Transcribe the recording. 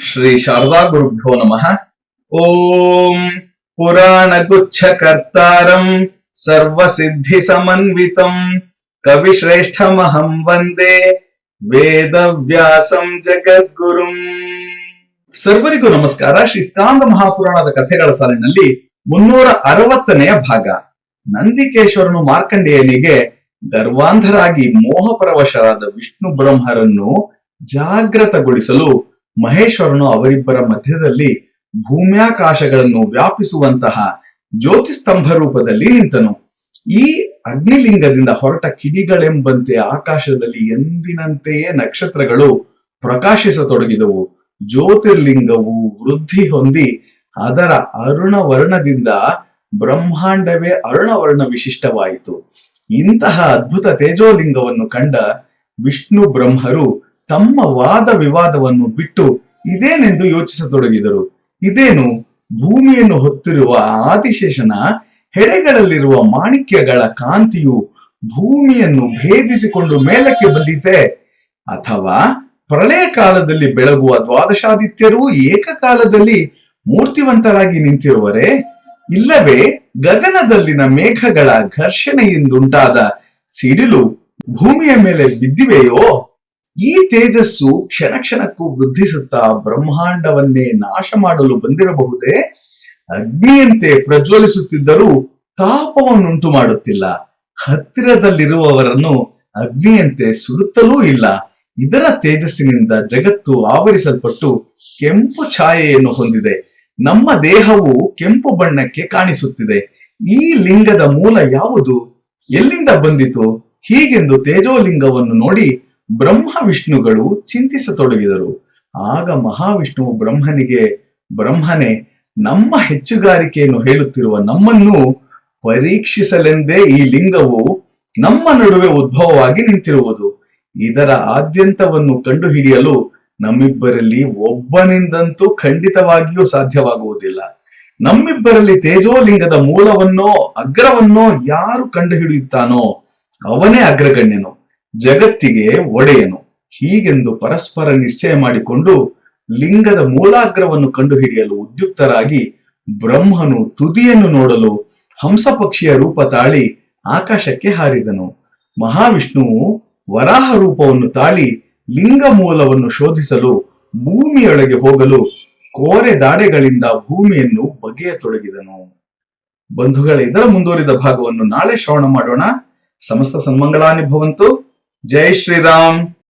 ಶ್ರೀ ಶಾರದಾ ಗುರುಭ್ಯೋ ನಮಃ. ಓಂ ಪುರಾಣ ಗುಚ್ಛ ಕರ್ತಾರಂ ಸರ್ವಸಿದ್ಧಿ ಸಮನ್ವಿತಂ ಕವಿಶ್ರೇಷ್ಠಮಹಂ ವಂದೇ ವೇದವ್ಯಾಸಂ ಜಗದ್ಗುರುಂ. ಸರ್ವರಿಗೂ ನಮಸ್ಕಾರ. ಶ್ರೀ ಸ್ಕಾಂದ ಮಹಾಪುರಾಣದ ಕಥೆಗಳ ಸಾಲಿನಲ್ಲಿ ಮುನ್ನೂರ ಅರವತ್ತನೆಯ ಭಾಗ. ನಂದಿಕೇಶ್ವರನು ಮಾರ್ಕಂಡೇಯನಿಗೆ ಗರ್ವಾಂಧರಾಗಿ ಮೋಹಪರವಶರಾದ ವಿಷ್ಣು ಬ್ರಹ್ಮರನ್ನು ಜಾಗೃತಗೊಳಿಸಲು ಮಹೇಶ್ವರನು ಅವರಿಬ್ಬರ ಮಧ್ಯದಲ್ಲಿ ಭೂಮ್ಯಾಕಾಶಗಳನ್ನು ವ್ಯಾಪಿಸುವಂತಹ ಜ್ಯೋತಿಸ್ತಂಭ ರೂಪದಲ್ಲಿ ನಿಂತನು. ಈ ಅಗ್ನಿಲಿಂಗದಿಂದ ಹೊರಟ ಕಿಡಿಗಳೆಂಬಂತೆ ಆಕಾಶದಲ್ಲಿ ಎಂದಿನಂತೆಯೇ ನಕ್ಷತ್ರಗಳು ಪ್ರಕಾಶಿಸತೊಡಗಿದವು. ಜ್ಯೋತಿರ್ಲಿಂಗವು ವೃದ್ಧಿ ಹೊಂದಿ ಅದರ ಅರುಣವರ್ಣದಿಂದ ಬ್ರಹ್ಮಾಂಡವೇ ಅರುಣವರ್ಣ ವಿಶಿಷ್ಟವಾಯಿತು. ಇಂತಹ ಅದ್ಭುತ ತೇಜೋಲಿಂಗವನ್ನು ಕಂಡ ವಿಷ್ಣು ಬ್ರಹ್ಮರು ತಮ್ಮ ವಾದ ವಿವಾದವನ್ನು ಬಿಟ್ಟು ಇದೇನೆಂದು ಯೋಚಿಸತೊಡಗಿದರು. ಇದೇನು? ಭೂಮಿಯನ್ನು ಹೊತ್ತಿರುವ ಆದಿಶೇಷನ ಹೆಡೆಗಳಲ್ಲಿರುವ ಮಾಣಿಕ್ಯಗಳ ಕಾಂತಿಯು ಭೂಮಿಯನ್ನು ಭೇದಿಸಿಕೊಂಡು ಮೇಲಕ್ಕೆ ಬಂದಿದೆ ಅಥವಾ ಪ್ರಳಯ ಕಾಲದಲ್ಲಿ ಬೆಳಗುವ ದ್ವಾದಶಾದಿತ್ಯರೂ ಏಕಕಾಲದಲ್ಲಿ ಮೂರ್ತಿವಂತರಾಗಿ ನಿಂತಿರುವರೆ? ಇಲ್ಲವೇ ಗಗನದಲ್ಲಿನ ಮೇಘಗಳ ಘರ್ಷಣೆಯಿಂದುಂಟಾದ ಸಿಡಿಲು ಭೂಮಿಯ ಮೇಲೆ ಬಿದ್ದಿವೆಯೋ? ಈ ತೇಜಸ್ಸು ಕ್ಷಣ ಕ್ಷಣಕ್ಕೂ ವೃದ್ಧಿಸುತ್ತಾ ಬ್ರಹ್ಮಾಂಡವನ್ನೇ ನಾಶ ಮಾಡಲು ಬಂದಿರಬಹುದೇ? ಅಗ್ನಿಯಂತೆ ಪ್ರಜ್ವಲಿಸುತ್ತಿದ್ದರೂ ತಾಪವನ್ನುಂಟು ಮಾಡುತ್ತಿಲ್ಲ. ಹತ್ತಿರದಲ್ಲಿರುವವರನ್ನು ಅಗ್ನಿಯಂತೆ ಸುಡುತ್ತಲೂ ಇಲ್ಲ. ಇದರ ತೇಜಸ್ಸಿನಿಂದ ಜಗತ್ತು ಆವರಿಸಲ್ಪಟ್ಟು ಕೆಂಪು ಛಾಯೆಯನ್ನು ಹೊಂದಿದೆ. ನಮ್ಮ ದೇಹವು ಕೆಂಪು ಬಣ್ಣಕ್ಕೆ ಕಾಣಿಸುತ್ತಿದೆ. ಈ ಲಿಂಗದ ಮೂಲ ಯಾವುದು? ಎಲ್ಲಿಂದ ಬಂದಿತು? ಹೀಗೆಂದು ತೇಜೋಲಿಂಗವನ್ನು ನೋಡಿ ಬ್ರಹ್ಮ ವಿಷ್ಣುಗಳು ಚಿಂತಿಸತೊಡಗಿದರು. ಆಗ ಮಹಾವಿಷ್ಣುವು ಬ್ರಹ್ಮನಿಗೆ, ಬ್ರಹ್ಮನೇ, ನಮ್ಮ ಹೆಚ್ಚುಗಾರಿಕೆಯನ್ನು ಹೇಳುತ್ತಿರುವ ನಮ್ಮನ್ನು ಪರೀಕ್ಷಿಸಲೆಂದೇ ಈ ಲಿಂಗವು ನಮ್ಮ ನಡುವೆ ಉದ್ಭವವಾಗಿ ನಿಂತಿರುವುದು. ಇದರ ಆದ್ಯಂತವನ್ನು ಕಂಡುಹಿಡಿಯಲು ನಮ್ಮಿಬ್ಬರಲ್ಲಿ ಒಬ್ಬನಿಂದಂತೂ ಖಂಡಿತವಾಗಿಯೂ ಸಾಧ್ಯವಾಗುವುದಿಲ್ಲ. ನಮ್ಮಿಬ್ಬರಲ್ಲಿ ತೇಜೋಲಿಂಗದ ಮೂಲವನ್ನೋ, ಅಗ್ರವನ್ನೋ ಯಾರು ಕಂಡುಹಿಡಿಯುತ್ತಾನೋ, ಅವನೇ ಅಗ್ರಗಣ್ಯನು. ಜಗತ್ತಿಗೆ ಒಡೆಯನು. ಹೀಗೆಂದು ಪರಸ್ಪರ ನಿಶ್ಚಯ ಮಾಡಿಕೊಂಡು ಲಿಂಗದ ಮೂಲಾಗ್ರವನ್ನು ಕಂಡುಹಿಡಿಯಲು ಉದ್ಯುಕ್ತರಾಗಿ ಬ್ರಹ್ಮನು ತುದಿಯನ್ನು ನೋಡಲು ಹಂಸಪಕ್ಷಿಯ ರೂಪ ತಾಳಿ ಆಕಾಶಕ್ಕೆ ಹಾರಿದನು. ಮಹಾವಿಷ್ಣುವು ವರಾಹ ರೂಪವನ್ನು ತಾಳಿ ಲಿಂಗ ಮೂಲವನ್ನು ಶೋಧಿಸಲು ಭೂಮಿಯೊಳಗೆ ಹೋಗಲು ಕೋರೆ ದಾಡೆಗಳಿಂದ ಭೂಮಿಯನ್ನು ಬಗೆಯತೊಡಗಿದನು. ಬಂಧುಗಳ, ಇದರ ಮುಂದುವರಿದ ಭಾಗವನ್ನು ನಾಳೆ ಶ್ರವಣ ಮಾಡೋಣ. ಸಮಸ್ತ ಸನ್ಮಂಗಳಾನಿ जय श्री राम।